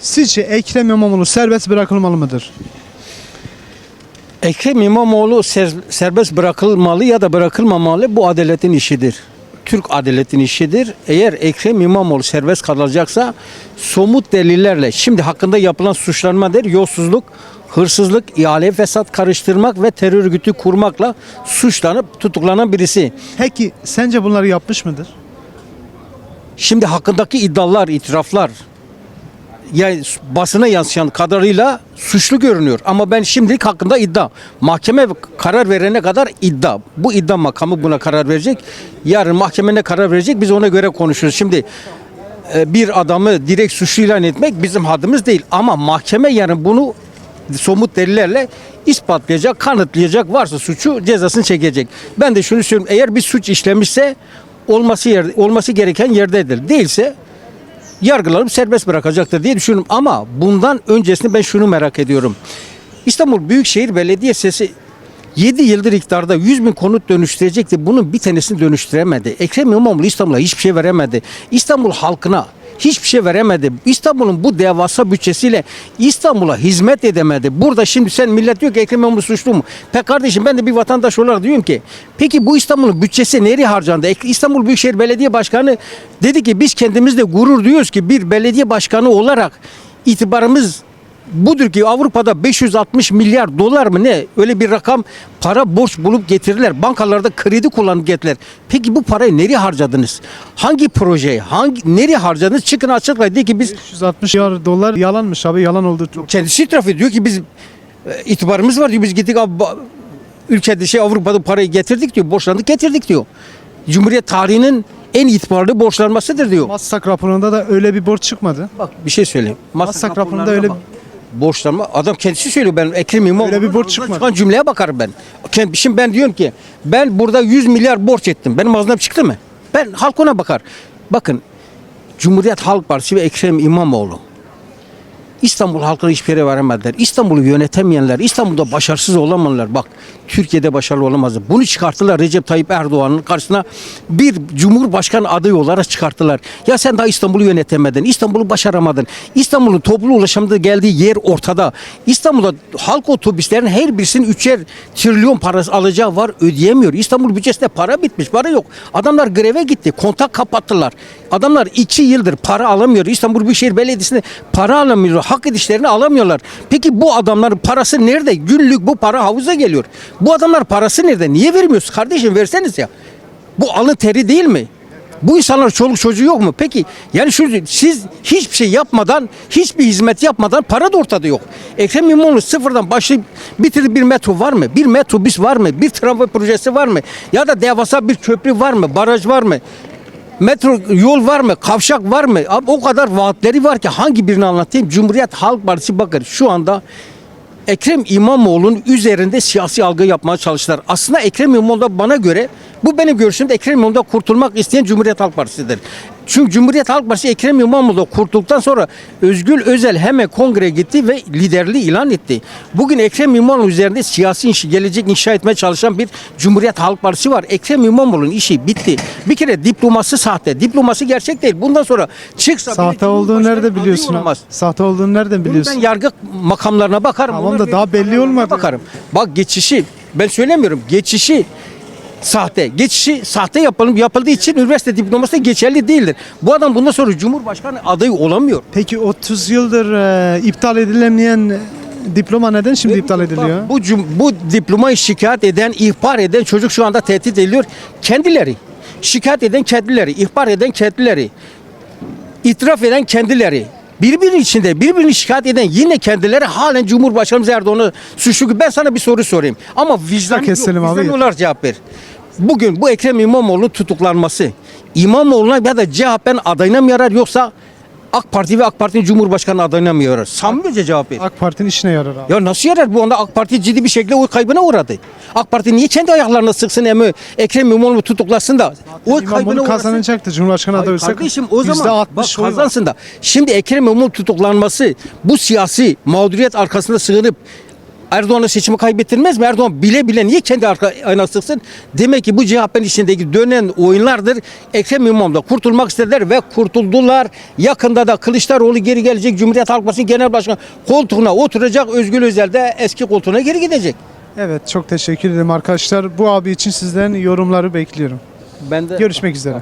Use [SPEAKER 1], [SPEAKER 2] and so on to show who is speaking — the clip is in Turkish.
[SPEAKER 1] Sizce Ekrem İmamoğlu serbest bırakılmalı mıdır?
[SPEAKER 2] Ekrem İmamoğlu ser- serbest bırakılmalı ya da bırakılmamalı bu adaletin işidir. Türk adaletin işidir. Eğer Ekrem İmamoğlu serbest kalacaksa somut delillerle şimdi hakkında yapılan suçlanmadır. Yolsuzluk, hırsızlık, ihale fesat karıştırmak ve terör örgütü kurmakla suçlanıp tutuklanan birisi.
[SPEAKER 1] Peki sence bunları yapmış mıdır?
[SPEAKER 2] Şimdi hakkındaki iddialar, itiraflar yani basına yansıyan kadarıyla suçlu görünüyor. Ama ben şimdilik hakkında iddia. Mahkeme karar verene kadar iddia. Bu iddia makamı buna karar verecek. Yarın mahkeme ne karar verecek biz ona göre konuşuruz. Şimdi e, bir adamı direkt suçlu ilan etmek bizim haddimiz değil. Ama mahkeme yarın bunu somut delillerle ispatlayacak, kanıtlayacak. Varsa suçu cezasını çekecek. Ben de şunu söylüyorum. Eğer bir suç işlemişse olması yer, olması gereken yerdedir. Değilse yargılanıp serbest bırakacaktır diye düşünüyorum. Ama bundan öncesinde ben şunu merak ediyorum. İstanbul Büyükşehir Belediyesi 7 yıldır iktidarda 100 bin konut dönüştürecekti. Bunun bir tanesini dönüştüremedi. Ekrem İmamoğlu İstanbul'a hiçbir şey veremedi. İstanbul halkına hiçbir şey veremedi. İstanbul'un bu devasa bütçesiyle İstanbul'a hizmet edemedi. Burada şimdi sen millet diyor ki Ekrem İmamoğlu suçlu mu? Peki kardeşim ben de bir vatandaş olarak diyorum ki peki bu İstanbul'un bütçesi nereye harcandı? İstanbul Büyükşehir Belediye Başkanı dedi ki biz kendimizle gurur duyuyoruz ki bir belediye başkanı olarak itibarımız budur ki Avrupa'da 560 milyar dolar mı ne öyle bir rakam para borç bulup getirirler. Bankalarda kredi kullanıp getirirler. Peki bu parayı nereye harcadınız? Hangi projeye? Hangi nereye harcadınız? Çıkın açıklayın. De ki biz
[SPEAKER 1] 360 milyar dolar yalanmış abi yalan oldu. Çok.
[SPEAKER 2] kendisi itiraf ediyor ki biz e, itibarımız var diyor. Biz gittik abi, ülkede şey Avrupa'da parayı getirdik diyor. Borçlandık getirdik diyor. Cumhuriyet tarihinin en itibarlı borçlanmasıdır diyor.
[SPEAKER 1] Massak raporunda da öyle bir borç çıkmadı.
[SPEAKER 2] Bak bir şey söyleyeyim.
[SPEAKER 1] Masak raporunda öyle-
[SPEAKER 2] bak. Borçlanma adam kendisi söylüyor ben Ekrem İmamoğlu.
[SPEAKER 1] Öyle bir borç çıkmadı.
[SPEAKER 2] Çıkan cümleye bakarım ben. Şimdi ben diyorum ki ben burada 100 milyar borç ettim. Benim ağzımdan çıktı mı? Ben halk ona bakar. Bakın Cumhuriyet Halk Partisi ve Ekrem İmamoğlu İstanbul halkına hiçbir yere veremediler. İstanbul'u yönetemeyenler, İstanbul'da başarısız olamayanlar bak Türkiye'de başarılı olamazlar. Bunu çıkarttılar Recep Tayyip Erdoğan'ın karşısına bir cumhurbaşkanı adayı olarak çıkarttılar. Ya sen daha İstanbul'u yönetemedin, İstanbul'u başaramadın. İstanbul'un toplu ulaşımda geldiği yer ortada. İstanbul'da halk otobüslerin her birisinin üçer trilyon parası alacağı var ödeyemiyor. İstanbul bütçesinde para bitmiş, para yok. Adamlar greve gitti, kontak kapattılar. Adamlar iki yıldır para alamıyor. İstanbul Büyükşehir Belediyesi'nde para alamıyor. Hak edişlerini alamıyorlar. Peki bu adamların parası nerede? Günlük bu para havuza geliyor. Bu adamlar parası nerede? Niye vermiyorsunuz? Kardeşim verseniz ya. Bu alın teri değil mi? Bu insanlar çoluk çocuğu yok mu? Peki yani şu siz hiçbir şey yapmadan, hiçbir hizmet yapmadan para da ortada yok. Ekrem İmamoğlu sıfırdan başlayıp bitirdi bir metro var mı? Bir metrobüs var mı? Bir tramvay projesi var mı? Ya da devasa bir köprü var mı? Baraj var mı? Metro yol var mı? Kavşak var mı? Abi o kadar vaatleri var ki hangi birini anlatayım? Cumhuriyet Halk Partisi bakın şu anda Ekrem İmamoğlu'nun üzerinde siyasi algı yapmaya çalıştılar. Aslında Ekrem İmamoğlu da bana göre bu benim görüşümde Ekrem İmamoğlu'da kurtulmak isteyen Cumhuriyet Halk Partisi'dir. Çünkü Cumhuriyet Halk Partisi Ekrem İmamoğlu kurtulduktan sonra Özgül Özel hemen kongreye gitti ve liderliği ilan etti. Bugün Ekrem İmamoğlu üzerinde siyasi işi gelecek inşa etmeye çalışan bir Cumhuriyet Halk Partisi var. Ekrem İmamoğlu'nun işi bitti. Bir kere diploması sahte. Diploması gerçek değil. Bundan sonra çıksa
[SPEAKER 1] Sahte olduğunu nerede biliyorsun? Sahte olduğunu nereden
[SPEAKER 2] Bunu
[SPEAKER 1] biliyorsun?
[SPEAKER 2] Ben yargı makamlarına bakarım.
[SPEAKER 1] Tamam
[SPEAKER 2] Onlar
[SPEAKER 1] da daha belli olmadı.
[SPEAKER 2] Bakarım. Bak geçişi ben söylemiyorum. Geçişi sahte. Geçişi sahte yapalım yapıldığı için üniversite diploması geçerli değildir. Bu adam bundan sonra Cumhurbaşkanı adayı olamıyor.
[SPEAKER 1] Peki 30 yıldır e, iptal edilemeyen e, diploma neden şimdi iptal ediliyor?
[SPEAKER 2] Bu, cum- bu diplomayı şikayet eden, ihbar eden çocuk şu anda tehdit ediliyor. Kendileri. Şikayet eden kendileri, ihbar eden kendileri. itiraf eden kendileri. Birbirinin içinde birbirini şikayet eden yine kendileri halen Cumhurbaşkanımız Erdoğan'ı suçlu. Ben sana bir soru sorayım. Ama vicdan yok.
[SPEAKER 1] keselim abi.
[SPEAKER 2] Vicdan olarak cevap ver. Bugün bu Ekrem İmamoğlu'nun tutuklanması İmamoğlu'na ya da CHP'nin adayına mı yarar yoksa AK Parti ve AK Parti'nin Cumhurbaşkanı adayına mı yarar? Samimice cevap ver.
[SPEAKER 1] AK Parti'nin işine yarar abi.
[SPEAKER 2] Ya nasıl yarar bu anda AK Parti ciddi bir şekilde oy kaybına uğradı. AK Parti niye kendi ayaklarına sıksın emi Ekrem İmamoğlu tutuklasın da oy kaybına uğrasın.
[SPEAKER 1] kazanacaktı Cumhurbaşkanı adayı olsa.
[SPEAKER 2] kardeşim o zaman bak
[SPEAKER 1] %60 oy var.
[SPEAKER 2] kazansın da. Şimdi Ekrem İmamoğlu tutuklanması bu siyasi mağduriyet arkasında sığınıp Erdoğan'ı seçimi kaybettirmez mi? Erdoğan bile bile niye kendi arka ayna sıksın? Demek ki bu CHP'nin içindeki dönen oyunlardır. Ekrem İmamoğlu'da kurtulmak istediler ve kurtuldular. Yakında da Kılıçdaroğlu geri gelecek. Cumhuriyet Halk Partisi Genel Başkanı koltuğuna oturacak. Özgür Özel de eski koltuğuna geri gidecek.
[SPEAKER 1] Evet çok teşekkür ederim arkadaşlar. Bu abi için sizden yorumları bekliyorum.
[SPEAKER 2] Ben de
[SPEAKER 1] Görüşmek üzere.